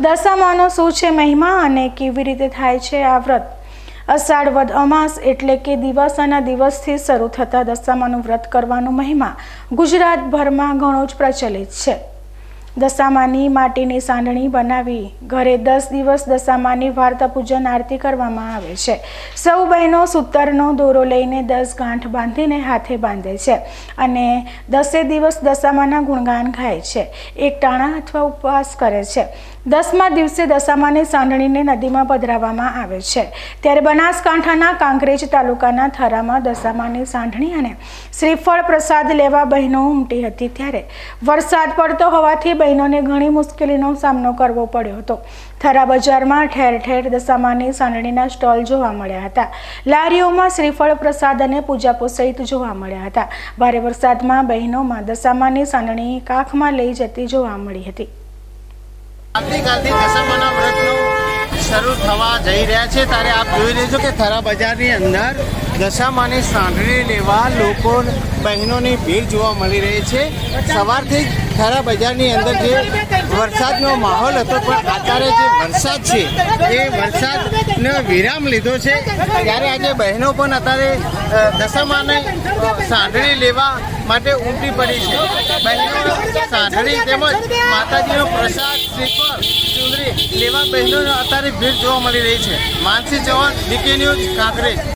દશામાનો શું છે મહિમા અને કેવી રીતે થાય છે આ વ્રત? અષાઢ વદ અમાસ એટલે કે દિવાસાના દિવસથી શરૂ થતા દશામાનું વ્રત કરવાનો મહિમા ગુજરાતભરમાં ઘણો જ પ્રચલિત છે. દશામાની માટીની સાંડણી બનાવી. ઘરે દસ દિવસ દશામાની વાર્તા પૂજન આરતી કરવામાં આવે છે. સૌ બહેનો સૂતરનો દોરો લઈને દસ ગાંઠ બાંધીને હાથે બાંધે છે અને દસે દિવસ દશામાના ગુણગાન ગાય છે. એક ટાણા અથવા ઉપવાસ કરે છે. દસમા દિવસે દશામાની સાંડણીને નદીમાં પધરાવવામાં આવે છે. ત્યારે બનાસકાંઠાના કાંકરેજ તાલુકાના થરામાં દશામાની સાંઢણી અને શ્રીફળ પ્રસાદ લેવા બહેનો ઉમટી હતી ત્યારે વરસાદ પડતો હોવાથી બહેનોને ઘણી મુશ્કેલીનો સામનો કરવો પડ્યો હતો. થરા બજારમાં ઠેર ઠેર દશામાની સાંડણીના સ્ટોલ જોવા મળ્યા હતા. લારીઓમાં શ્રીફળ પ્રસાદ અને પૂજાપો સહિત જોવા મળ્યા હતા. ભારે વરસાદમાં બહેનોમાં દશામાની સાંડણી કાખમાં લઈ જતી જોવા મળી હતી. આવતીકાલથી દશામાના શરૂ થવા જઈ રહ્યા છે. ત્યારે આપ જોઈ લેજો કે થરા બજારની અંદર દશામાની સાંડણી લેવા લોકો બહેનોની ભીડ જોવા મળી રહી છે. સવારથી જ બજારની અંદર જે વરસાદનો માહોલ હતો, પણ અત્યારે જે વરસાદ છે, એ વરસાદનો વિરામ લીધો છે. ત્યારે આજે બહેનો પણ અત્યારે દશામાને સાંઠળી લેવા માટે ઉમટી પડી છે. બહેનો સાંઠળી તેમજ માતાજીનો પ્રસાદ શ્રીફળ ચુંદરી લેવા બહેનોને અત્યારે ભીડ જોવા મળી રહી છે. Mansi Chauhan D K news Kankrej.